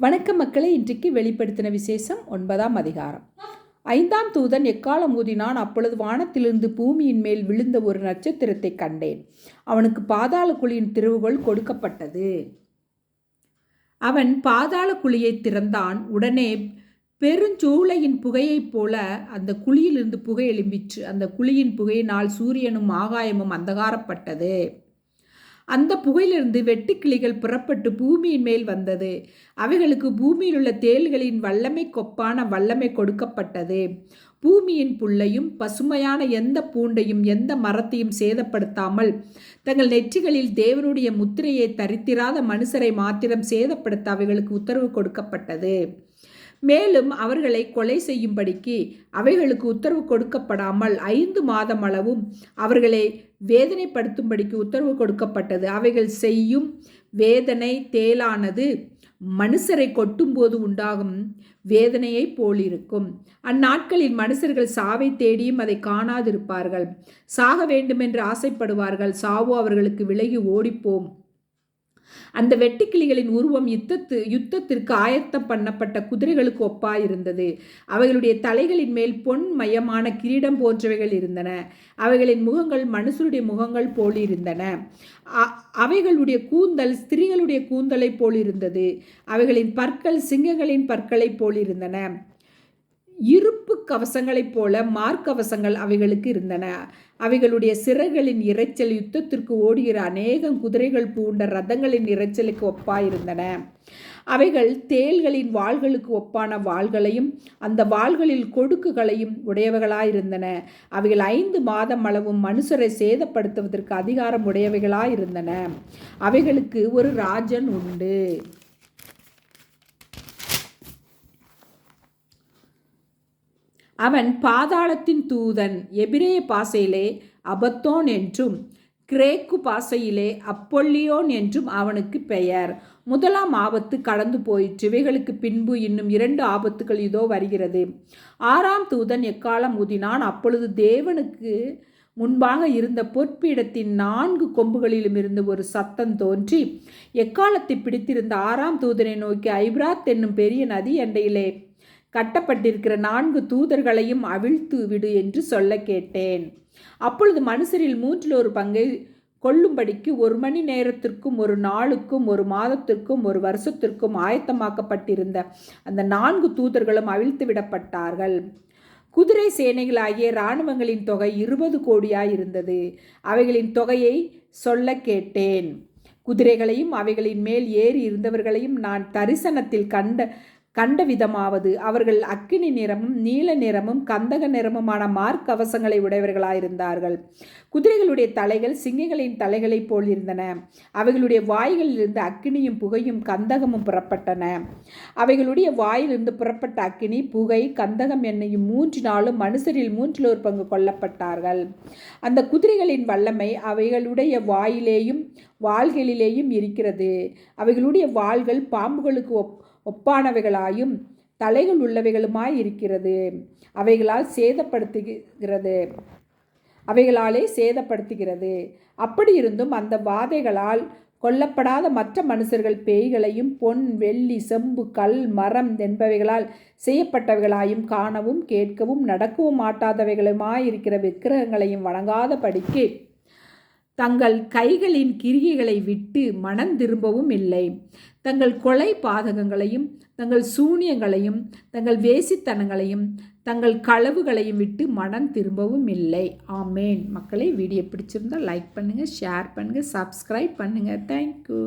வணக்க மக்களை இன்றைக்கு வெளிப்படுத்தின விசேஷம் ஒன்பதாம் அதிகாரம். ஐந்தாம் தூதன் எக்காலம் ஊதினான்? அப்பொழுது வானத்திலிருந்து பூமியின் மேல் விழுந்த ஒரு நட்சத்திரத்தை கண்டேன். அவனுக்கு பாதாள குழியின் திருவுகள் கொடுக்கப்பட்டது. அவன் பாதாள குழியை திறந்தான். உடனே பெருஞ்சூளையின் புகையைப் போல அந்த குழியிலிருந்து புகை எழும்பிற்று. அந்த குழியின் புகையினால் சூரியனும் ஆகாயமும் அந்தகாரப்பட்டது. அந்த புகையிலிருந்து வெட்டுக்கிளிகள் புறப்பட்டு பூமியின் மேல் வந்தது. அவைகளுக்கு பூமியில் உள்ள தேள்களின் வல்லமை கொப்பான வல்லமை கொடுக்கப்பட்டது. பூமியின் புல்லையும் பசுமையான எந்த பூண்டையும் எந்த மரத்தையும் சேதப்படுத்தாமல் தங்கள் நெற்றிகளில் தேவனுடைய முத்திரையை தரித்திராத மனுஷரை மாத்திரம் சேதப்படுத்த அவைகளுக்கு உத்தரவு கொடுக்கப்பட்டது. மேலும் அவர்களை கொலை செய்யும்படிக்கு அவைகளுக்கு உத்தரவு கொடுக்கப்படாமல் ஐந்து மாதம் அளவும் அவர்களை வேதனைப்படுத்தும்படிக்கு உத்தரவு கொடுக்கப்பட்டது. அவைகள் செய்யும் வேதனை தேலானது மனுஷரை கொட்டும்போது உண்டாகும் வேதனையை போலிருக்கும். அந்நாட்களில் மனுஷர்கள் சாவை தேடியும் அதை காணாதிருப்பார்கள். சாக வேண்டுமென்று ஆசைப்படுவார்கள். சாவோ அவர்களுக்கு விலகி ஓடிப்போம். அந்த வெட்டுக்கிளிகளின் உருவம் யுத்தத்து யுத்தத்திற்கு ஆயத்தம் பண்ணப்பட்ட குதிரைகளுக்கு ஒப்பாயிருந்தது. அவைகளுடைய தலைகளின் மேல் பொன் மயமான கிரீடம் போன்றவைகள் இருந்தன. அவைகளின் முகங்கள் மனுஷருடைய முகங்கள் போலிருந்தன அவைகளுடைய கூந்தல் ஸ்திரீகளுடைய கூந்தலை போலிருந்தது அவைகளின் பற்கள் சிங்கங்களின் பற்களைப் போலிருந்தன இருப்பு கவசங்களைப் போல மார்க்கவசங்கள் அவைகளுக்கு இருந்தன. அவைகளுடைய சிறகுகளின் இறைச்சல் யுத்தத்திற்கு ஓடுகிற அநேகம் குதிரைகள் பூண்ட ரதங்களின் இறைச்சலுக்கு ஒப்பாயிருந்தன. அவைகள் தேள்களின் வாள்களுக்கு ஒப்பான வாள்களையும் அந்த வாள்களில் கொடுக்குகளையும் உடையவைகளாயிருந்தன. அவைகள் ஐந்து மாதம் அளவும் மனுஷரை சேதப்படுத்துவதற்கு அதிகாரம் உடையவைகளாயிருந்தன. அவைகளுக்கு ஒரு ராஜன் உண்டு. அவன் பாதாளத்தின் தூதன் எபிரேய பாசையிலே அபத்தோன் என்றும் கிரேக்கு பாசையிலே அப்பொல்லியோன் என்றும் அவனுக்கு பெயர். முதலாம் ஆபத்து கடந்து போயிற்று. இவைகளுக்கு பின்பு இன்னும் இரண்டு ஆபத்துகள் இதோ வருகிறது. ஆறாம் தூதன் எக்காலம் ஊதினான்? அப்பொழுது தேவனுக்கு முன்பாக இருந்த பொற்பீடத்தின் நான்கு கொம்புகளிலும் இருந்து ஒரு சத்தம் தோன்றி எக்காலத்தை பிடித்திருந்த ஆறாம் தூதனை நோக்கி ஐப்ராத் என்னும் பெரிய நதி அண்டையிலே கட்டப்பட்டிருக்கிற நான்கு தூதர்களையும் அவிழ்த்து விடு என்று சொல்ல கேட்டேன். அப்பொழுது மனுஷரில் மூன்றில் ஒரு பங்கை கொள்ளும்படிக்கு ஒரு மணி நேரத்திற்கும் ஒரு நாளுக்கும் ஒரு மாதத்திற்கும் ஒரு வருஷத்திற்கும் ஆயத்தமாக்கப்பட்டிருந்த அந்த நான்கு தூதர்களும் அவிழ்த்து விடப்பட்டார்கள். குதிரை சேனைகளாகிய இராணுவங்களின் தொகை இருபது கோடியாய் இருந்தது அவைகளின் தொகையை சொல்ல கேட்டேன். குதிரைகளையும் அவைகளின் மேல் ஏறி இருந்தவர்களையும் நான் தரிசனத்தில் கண்ட கண்ட விதமாவது அவர்கள் அக்கினி நிறமும் நீல நிறமும் கந்தக நிறமுமான மார்க் கவசங்களை உடையவர்களாயிருந்தார்கள். குதிரைகளுடைய தலைகள் சிங்கங்களின் தலைகளைப் போல் இருந்தன அவைகளுடைய வாய்களிலிருந்து அக்கினியும் புகையும் கந்தகமும் புறப்பட்டன. அவைகளுடைய வாயிலிருந்து புறப்பட்ட அக்கினி புகை கந்தகம் என்னையும் மூன்று நாளும் மனுஷரில் மூன்றில் ஒரு பங்கு கொல்லப்பட்டார்கள். அந்த குதிரைகளின் வல்லமை அவைகளுடைய வாயிலேயும் வாள்களிலேயும் இருக்கிறது. அவைகளுடைய வாள்கள் பாம்புகளுக்கு ஒப் ஒப்பானவைகளாயும் தலைகள் உள்ளவைகளுமாய் இருக்கிறது. அவைகளால் சேதப்படுத்துகிறது. அவைகளாலே சேதப்படுத்துகிறது. அப்படி இருந்தும் அந்த வாதைகளால் கொல்லப்படாத மற்ற மனுஷர்கள் பேய்களையும் பொன் வெள்ளி செம்பு கல் மரம் என்பவைகளால் செய்யப்பட்டவைகளாயும் காணவும் கேட்கவும் நடக்கவும் மாட்டாதவைகளுமாயிருக்கிற விக்கிரகங்களையும் வணங்காத படிக்கு தங்கள் கைகளின் கிரியைகளை விட்டு மனம் திரும்பவும் இல்லை. தங்கள் கொலை பாதகங்களையும் தங்கள் சூனியங்களையும் தங்கள் வேசித்தனங்களையும் தங்கள் களவுகளையும் விட்டு மனம் திரும்பவும் இல்லை. ஆமேன். மக்களை வீடியோ பிடிச்சிருந்தால் லைக் பண்ணுங்கள் ஷேர் பண்ணுங்கள் சப்ஸ்கிரைப் பண்ணுங்கள் தேங்க்யூ